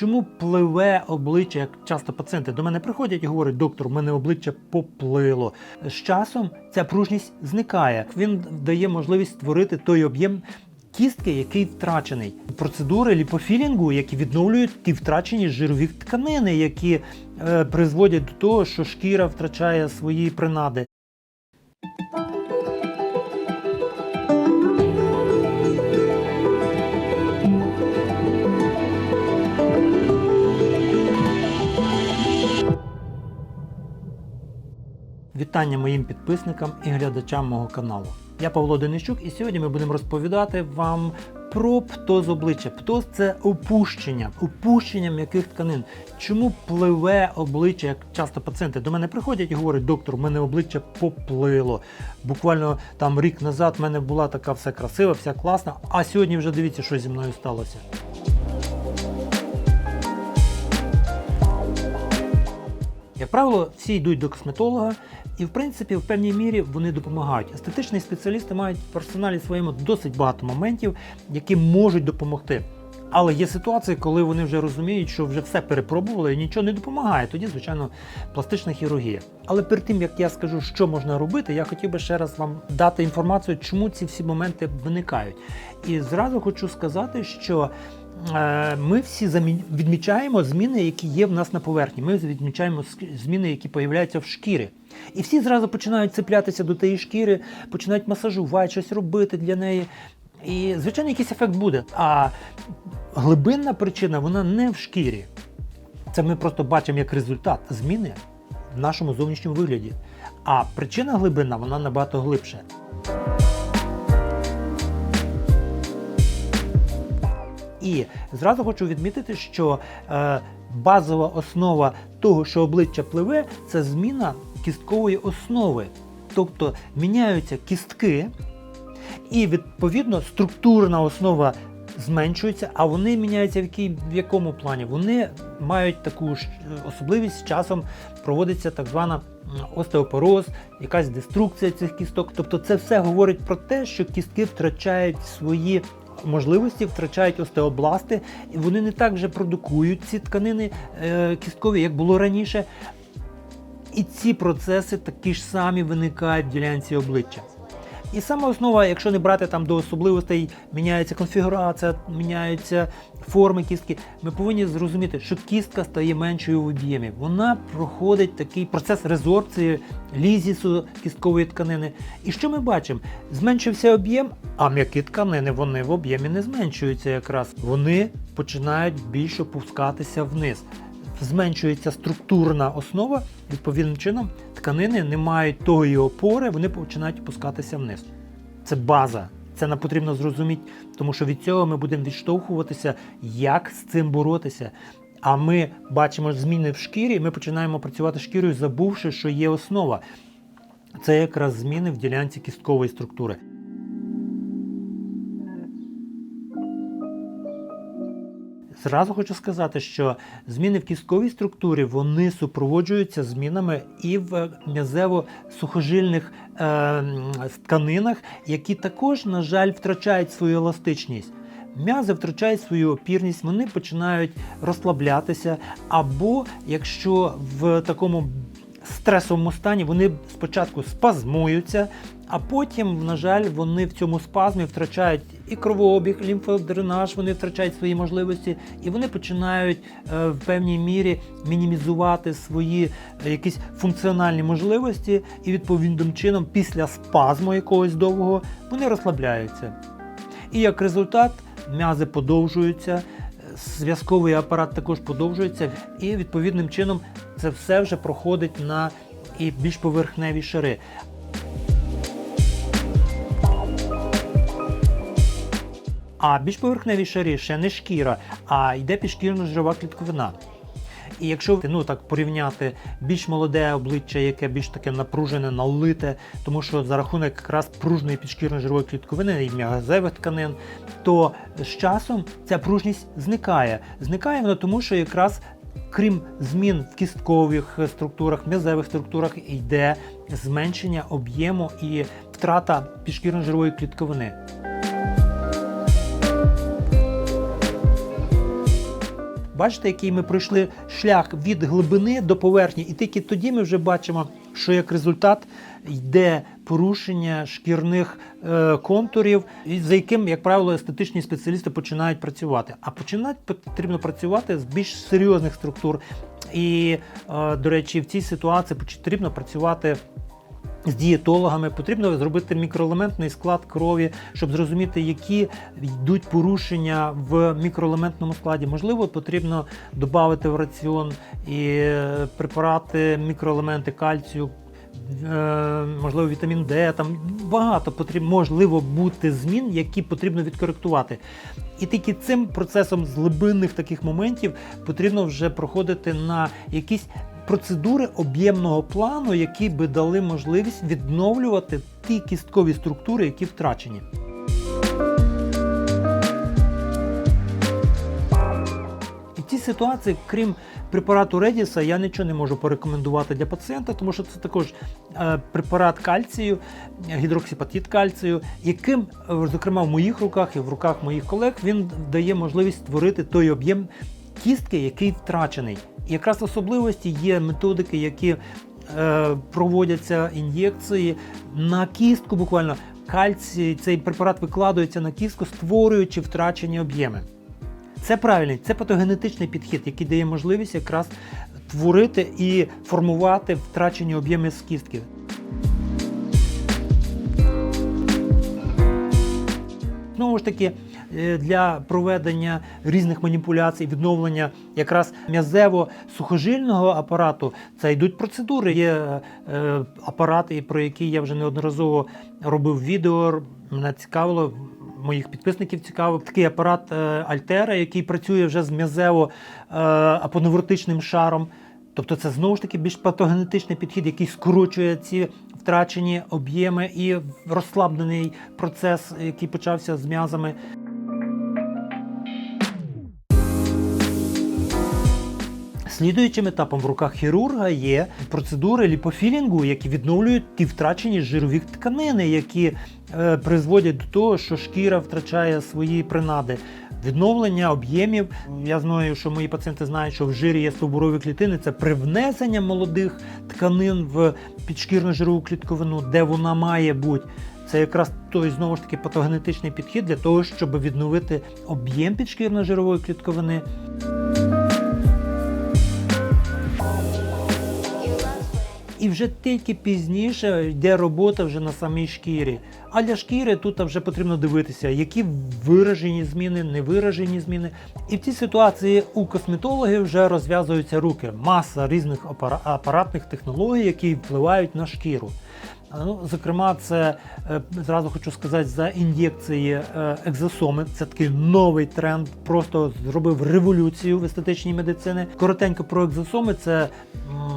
Чому пливе обличчя, як часто пацієнти до мене приходять і говорять, доктор, у мене обличчя поплило. З часом ця пружність зникає. Він дає можливість створити той об'єм кістки, який втрачений. Процедури ліпофілінгу, які відновлюють ті втрачені жирові тканини, які е, призводять до того, що шкіра втрачає свої принади. Вітання моїм підписникам і глядачам мого каналу. Я Павло Денищук, і сьогодні ми будемо розповідати вам про птоз обличчя. Птоз це опущення, опущення м'яких тканин. Чому пливе обличчя, як часто пацієнти до мене приходять і говорять, доктор, у мене обличчя поплило. Буквально там рік назад в мене була така все красива, вся класна, а сьогодні вже дивіться, що зі мною сталося. Як правило, всі йдуть до косметолога, і в принципі в певній мірі вони допомагають. Естетичні спеціалісти мають в арсеналі своєму досить багато моментів, які можуть допомогти. Але є ситуації, коли вони вже розуміють, що вже все перепробували і нічого не допомагає. Тоді, звичайно, пластична хірургія. Але перед тим як я скажу, що можна робити, я хотів би ще раз вам дати інформацію, чому ці всі моменти виникають. І зразу хочу сказати, що ми всі відмічаємо зміни, які є в нас на поверхні. Ми відмічаємо зміни, які появляються в шкірі. І всі зразу починають цеплятися до тієї шкіри, починають масажувати, щось робити для неї. І, звичайно, якийсь ефект буде. А глибинна причина вона не в шкірі. Це ми просто бачимо як результат зміни в нашому зовнішньому вигляді. А причина глибинна вона набагато глибше. І зразу хочу відмітити, що е, базова основа того, що обличчя пливе, це зміна кісткової основи. Тобто міняються кістки, і відповідно структурна основа зменшується, а вони міняються в, якій, в якому плані? Вони мають таку ж е, особливість з часом проводиться так звана остеопороз, якась деструкція цих кісток. Тобто це все говорить про те, що кістки втрачають свої можливості, втрачають остеобласти, і вони не так вже продукують ці тканини е, кісткові, як було раніше. І ці процеси такі ж самі виникають в ділянці обличчя. І саме основа, якщо не брати там до особливостей, міняється конфігурація, міняються форми кістки. Ми повинні зрозуміти, що кістка стає меншою в об'ємі. Вона проходить такий процес резорбції, лізісу кісткової тканини. І що ми бачимо? Зменшився об'єм, а м'які тканини вони в об'ємі не зменшуються якраз. Вони починають більше опускатися вниз зменшується структурна основа, відповідним чином тканини не мають тої опори, вони починають опускатися вниз. Це база. Це нам потрібно зрозуміти, тому що від цього ми будемо відштовхуватися, як з цим боротися. А ми бачимо зміни в шкірі, ми починаємо працювати шкірою, забувши, що є основа. Це якраз зміни в ділянці кісткової структури. Зразу хочу сказати, що зміни в кістковій структурі вони супроводжуються змінами і в м'язево-сухожильних е, тканинах, які також, на жаль, втрачають свою еластичність. М'язи втрачають свою опірність, вони починають розслаблятися, або якщо в такому стресовому стані вони спочатку спазмуються, а потім, на жаль, вони в цьому спазмі втрачають і кровообіг, лімфодренаж, вони втрачають свої можливості, і вони починають е, в певній мірі мінімізувати свої е, якісь функціональні можливості, і відповідним чином, після спазму якогось довгого, вони розслабляються. І як результат, м'язи подовжуються, зв'язковий апарат також подовжується, і відповідним чином це все вже проходить на і більш поверхневі шари. А більш поверхневі шари ще не шкіра, а йде підшкірно жирова клітковина. І якщо ну так порівняти більш молоде обличчя, яке більш таке напружене, налите, тому що за рахунок якраз пружної підшкірно-жирової клітковини і м'язевих тканин, то з часом ця пружність зникає. Зникає вона тому, що якраз крім змін в кісткових структурах, м'язевих структурах йде зменшення об'єму і втрата підшкірно-жирової клітковини. Бачите, який ми пройшли шлях від глибини до поверхні, і тільки тоді ми вже бачимо, що як результат йде порушення шкірних е, контурів, за яким, як правило, естетичні спеціалісти починають працювати. А починати потрібно працювати з більш серйозних структур. І, е, до речі, в цій ситуації потрібно працювати. З дієтологами потрібно зробити мікроелементний склад крові, щоб зрозуміти, які йдуть порушення в мікроелементному складі. Можливо, потрібно додати в раціон і е, препарати, мікроелементи кальцію, е, можливо, вітамін Д. Там багато потрібно можливо бути змін, які потрібно відкоректувати. І тільки цим процесом з глибинних таких моментів потрібно вже проходити на якісь процедури об'ємного плану, які би дали можливість відновлювати ті кісткові структури, які втрачені. І в ситуації, крім препарату Редіса, я нічого не можу порекомендувати для пацієнта, тому що це також е, препарат кальцію, гідроксипатит кальцію, яким, е, зокрема, в моїх руках і в руках моїх колег, він дає можливість створити той об'єм кістки, який втрачений. Якраз особливості є методики, які е, проводяться ін'єкції на кістку, буквально кальцій, цей препарат викладається на кістку, створюючи втрачені об'єми. Це правильний, це патогенетичний підхід, який дає можливість якраз творити і формувати втрачені об'єми з кістки. Знову ж таки, для проведення різних маніпуляцій, відновлення якраз м'язево-сухожильного апарату, це йдуть процедури. Є е, апарати, про які я вже неодноразово робив відео. Мене цікавило, моїх підписників цікавив такий апарат е, Альтера, який працює вже з м'язево-апоневротичним шаром. Тобто це знову ж таки більш патогенетичний підхід, який скорочує ці втрачені об'єми і розслаблений процес, який почався з м'язами. Слідуючим етапом в руках хірурга є процедури ліпофілінгу, які відновлюють ті втрачені жирові тканини, які е, призводять до того, що шкіра втрачає свої принади. Відновлення об'ємів. Я знаю, що мої пацієнти знають, що в жирі є стовбурові клітини. Це привнесення молодих тканин в підшкірну жирову клітковину, де вона має бути. Це якраз той знову ж таки патогенетичний підхід для того, щоб відновити об'єм підшкірно-жирової клітковини. І вже тільки пізніше йде робота вже на самій шкірі. А для шкіри тут вже потрібно дивитися, які виражені зміни, невиражені зміни. І в цій ситуації у косметологів вже розв'язуються руки. Маса різних апаратних технологій, які впливають на шкіру. Ну, зокрема, це е, зразу хочу сказати за ін'єкції е, екзосоми. Це такий новий тренд, просто зробив революцію в естетичній медицині. Коротенько про екзосоми це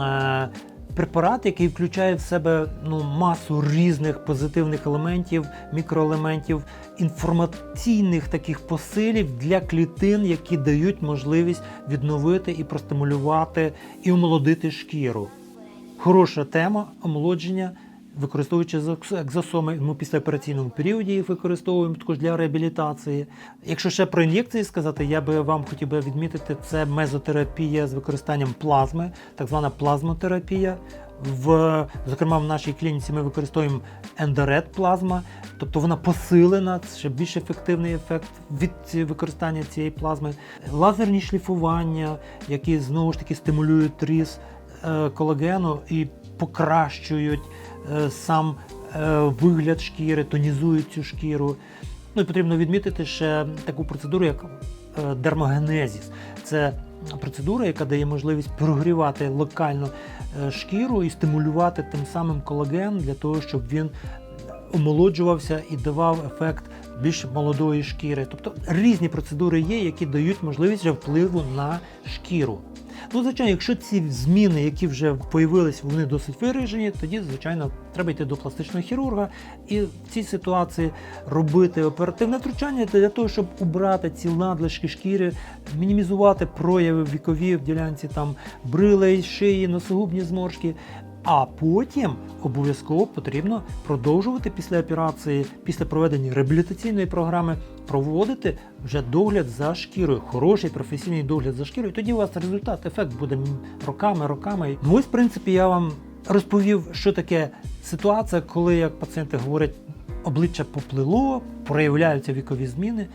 е, препарат, який включає в себе ну, масу різних позитивних елементів, мікроелементів, інформаційних таких посилів для клітин, які дають можливість відновити і простимулювати і омолодити шкіру. Хороша тема омолодження. Використовуючи екзосоми, ми після операційному періоді їх використовуємо також для реабілітації. Якщо ще про ін'єкції сказати, я би вам хотів би відмітити це мезотерапія з використанням плазми, так звана плазмотерапія. В, зокрема, в нашій клініці ми використовуємо ендорет плазма, тобто вона посилена, це ще більш ефективний ефект від використання цієї плазми. Лазерні шліфування, які знову ж таки стимулюють ріст е, колагену і покращують сам е, вигляд шкіри, тонізують цю шкіру. Ну і потрібно відмітити ще таку процедуру, як е, дермогенезіс. Це процедура, яка дає можливість прогрівати локально е, шкіру і стимулювати тим самим колаген для того, щоб він омолоджувався і давав ефект більш молодої шкіри. Тобто різні процедури є, які дають можливість впливу на шкіру. Ну, звичайно, якщо ці зміни, які вже появились, вони досить виражені, тоді, звичайно, треба йти до пластичного хірурга і в цій ситуації робити оперативне втручання для того, щоб убрати ці надлишки шкіри, мінімізувати прояви вікові в ділянці там брилей, шиї, носогубні зморшки. А потім обов'язково потрібно продовжувати після операції, після проведення реабілітаційної програми, проводити вже догляд за шкірою, хороший професійний догляд за шкірою. Тоді у вас результат, ефект буде роками, роками. Ну ось, в принципі, я вам розповів, що таке ситуація, коли як пацієнти говорять, обличчя поплило, проявляються вікові зміни,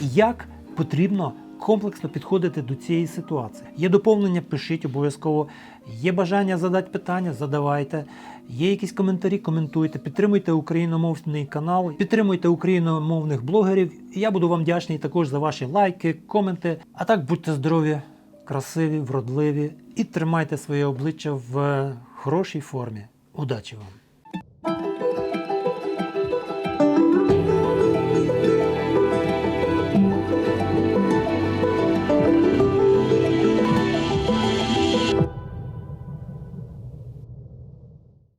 і як потрібно комплексно підходити до цієї ситуації. Є доповнення, пишіть обов'язково. Є бажання задати питання, задавайте. Є якісь коментарі, коментуйте, підтримуйте україномовний канал, підтримуйте україномовних блогерів. Я буду вам вдячний також за ваші лайки, коменти. А так будьте здорові, красиві, вродливі і тримайте своє обличчя в хорошій формі. Удачі вам!